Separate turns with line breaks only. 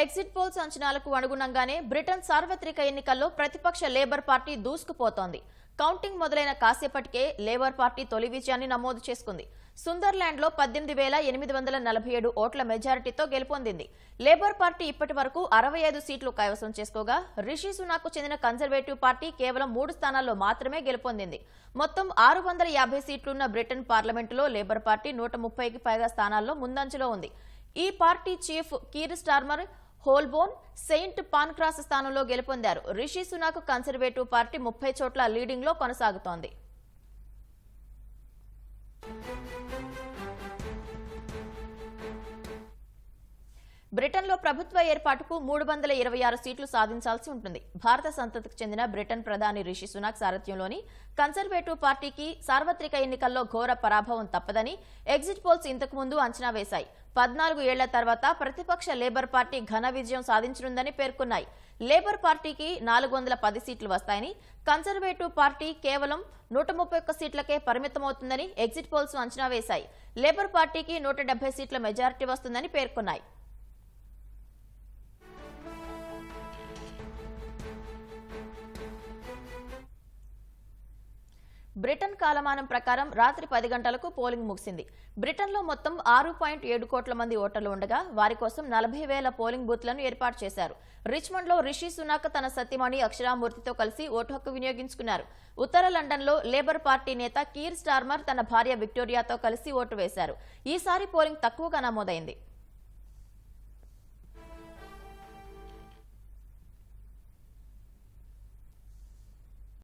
Exit polls అంచనాలకు అనుగుణంగానే Britain సార్వత్రిక ఎన్నికల్లో ప్రతిపక్ష లేబర్ పార్టీ దూసుకుపోతోంది. కౌంటింగ్ మొదలైన కాసేపటికే లేబర్ పార్టీ తొలి విజయాన్ని నమోదు చేసుకుంది. సుందర్లాండ్లో పద్దెనిమిది వేల ఎనిమిది వందల నలభై ఏడు ఓట్ల మెజారిటీతో గెలుపొందింది. లేబర్ పార్టీ ఇప్పటి వరకు అరవై ఐదు సీట్లు కైవసం చేసుకోగా రిషి సునాకు చెందిన కన్జర్వేటివ్ పార్టీ కేవలం మూడు స్థానాల్లో మాత్రమే గెలుపొందింది. మొత్తం ఆరు వందల యాభై సీట్లున్న బ్రిటన్ పార్లమెంటులో లేబర్ పార్టీ నూట ముప్పైకి పైగా స్థానాల్లో ముందంజలో ఉంది. ఈ party chief Keir Starmer Holborn Saint Pancras స్థానంలో గెలుపొందారు. రిషి సునాక్ కన్సర్వేటివ్ పార్టీ ముప్పై చోట్ల లీడింగ్లో కొనసాగుతోంది. బ్రిటన్లో ప్రభుత్వ ఏర్పాటుకు మూడు వందల ఇరవై ఆరు సీట్లు సాధించాల్సి ఉంటుంది. భారత సంతతికి చెందిన బ్రిటన్ ప్రధాని రిషి సునాక్ సారథ్యంలోని కన్సర్వేటివ్ పార్టీకి సార్వత్రిక ఎన్నికల్లో ఘోర పరాభవం తప్పదని ఎగ్జిట్ పోల్స్ ఇంతకు ముందు అంచనా వేశాయి. పద్నాలుగు ఏళ్ళ తర్వాత ప్రతిపక్ష లేబర్ పార్టీ ఘన విజయం సాధించనుందని పేర్కొన్నాయి. లేబర్ పార్టీకి నాలుగు వందల పది సీట్లు వస్తాయని కన్సర్వేటివ్ పార్టీ కేవలం నూట ముప్పై ఒక్క సీట్లకే పరిమితమవుతుందని ఎగ్జిట్ పోల్స్ అంచనా వేశాయి. లేబర్ పార్టీకి నూట డెబ్బై సీట్ల మెజారిటీ వస్తుందని పేర్కొన్నాయి. బ్రిటన్ కాలమానం ప్రకారం రాత్రి పది గంటలకు పోలింగ్ ముగిసింది. బ్రిటన్లో మొత్తం ఆరు పాయింట్ ఏడు కోట్ల మంది ఓటర్లు ఉండగా వారి కోసం నలభై వేల పోలింగ్ బూత్లను ఏర్పాటు చేశారు. రిచ్మండ్లో రిషి సునాక్ తన సత్యమణి అక్షరామూర్తితో కలిసి ఓటు హక్కు వినియోగించుకున్నారు. ఉత్తర లండన్లో లేబర్ పార్టీ నేత కీర్ స్టార్మర్ తన భార్య విక్టోరియాతో కలిసి ఓటు వేశారు. ఈసారి పోలింగ్ తక్కువగా నమోదైంది.